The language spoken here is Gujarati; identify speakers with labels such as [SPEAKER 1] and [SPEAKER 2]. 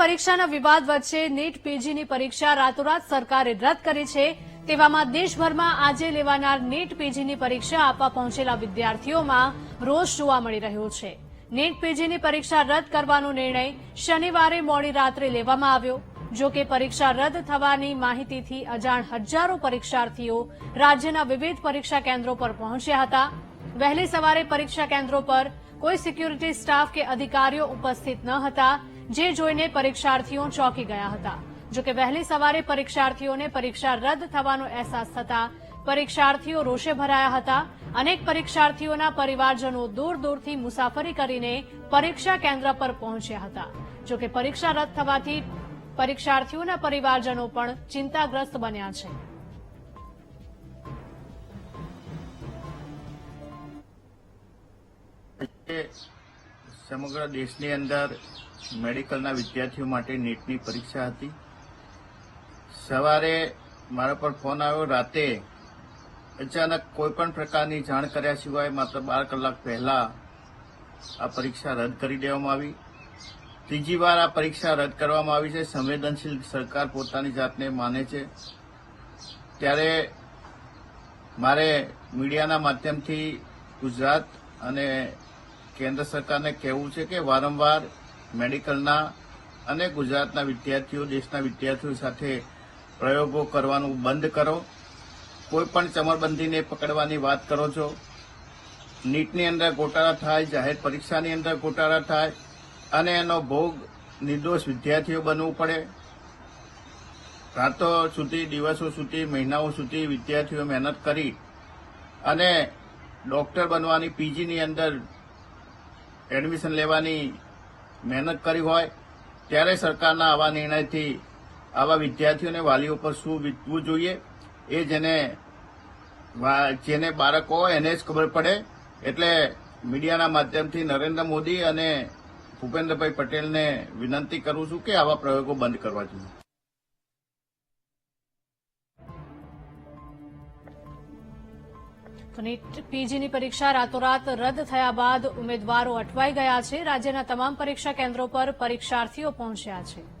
[SPEAKER 1] પરીક્ષાના વિવાદ વચ્ચે નીટ પીજીની પરીક્ષા રાતોરાત સરકારે રદ કરી છે. તેવામાં દેશભરમાં આજે લેવાનાર નીટ પીજીની પરીક્ષા આપવા પહોંચેલા વિદ્યાર્થીઓમાં રોષ જોવા મળી રહ્યો છે. નીટ પીજીની પરીક્ષા રદ કરવાનો નિર્ણય શનિવારે મોડી રાત્રે લેવામાં આવ્યો. જો કે પરીક્ષા રદ થવાની માહિતીથી અજાણ હજારો પરીક્ષાર્થીઓ રાજ્યના વિવિધ પરીક્ષા કેન્દ્રો પર પહોંચ્યા હતા. વહેલી સવારે પરીક્ષા કેન્દ્રો પર કોઈ સિક્યુરિટી સ્ટાફ કે અધિકારીઓ ઉપસ્થિત ન હતા, જે જોઈને પરીક્ષાર્થીઓ ચોંકી ગયા હતા. જોકે વહેલી સવારે પરીક્ષાર્થીઓને પરીક્ષા રદ થવાનો અહેસાસ થતા, પરીક્ષાર્થીઓ રોષે ભરાયા હતા. અનેક પરીક્ષાર્થીઓના પરિવારજનો દૂર દૂરથી મુસાફરી કરીને પરીક્ષા કેન્દ્ર પર પહોંચ્યા હતા. જોકે પરીક્ષા રદ થવાથી પરીક્ષાર્થીઓના પરિવારજનો પણ ચિંતાગ્રસ્ત બન્યા છે.
[SPEAKER 2] સમગ્ર દેશની અંદર મેડિકલના વિદ્યાર્થીઓ માટે નીટની પરીક્ષા હતી. સવારે મારા પર ફોન આવ્યો. રાતે અચાનક કોઈ પણ પ્રકારની જાણ કર્યા સિવાય માત્ર બાર કલાક પહેલા આ પરીક્ષા રદ કરી દેવામાં આવી. ત્રીજી વાર આ પરીક્ષા રદ કરવામાં આવી છે. સંવેદનશીલ સરકાર પોતાની જાતને માને છે. ત્યારે મારે મીડિયાના માધ્યમથી ગુજરાત અને કેન્દ્ર સરકારને કહેવું છે કે વારંવાર મેડિકલના અને ગુજરાતના વિદ્યાર્થીઓ, દેશના વિદ્યાર્થીઓ સાથે પ્રયોગો કરવાનું બંધ કરો. કોઈ પણ ચમરબંધીને પકડવાની વાત કરો છો. નીટની અંદર ગોટાળા થાય, જાહેર પરીક્ષાની અંદર ગોટાળા થાય, અને એનો ભોગ નિર્દોષ વિદ્યાર્થીઓ બનવું પડે. રાતો સુધી, દિવસો સુધી, મહિનાઓ સુધી વિદ્યાર્થીઓ મહેનત કરી અને ડોક્ટર બનવાની પીજીની અંદર એડમિશન લેવાની મહેનત કરી હોય, ત્યારે સરકારના આવા નિર્ણયથી આવા વિદ્યાર્થીઓને વાલીઓ પર શું વીતવું જોઈએ, એ જેને જેને બાળકો હોય એને જ ખબર પડે. એટલે મીડિયાના માધ્યમથી નરેન્દ્ર મોદી અને ભૂપેન્દ્રભાઈ પટેલને વિનંતી કરું છું કે આવા પ્રયોગો બંધ કરવા જોઈએ.
[SPEAKER 1] તો નીટ પીજીની પરીક્ષા રાતોરાત રદ થયા બાદ ઉમેદવારો અટવાઈ ગયા છે. રાજ્યના તમામ પરીક્ષા કેન્દ્રો પર પરીક્ષાર્થીઓ પહોંચ્યા છે.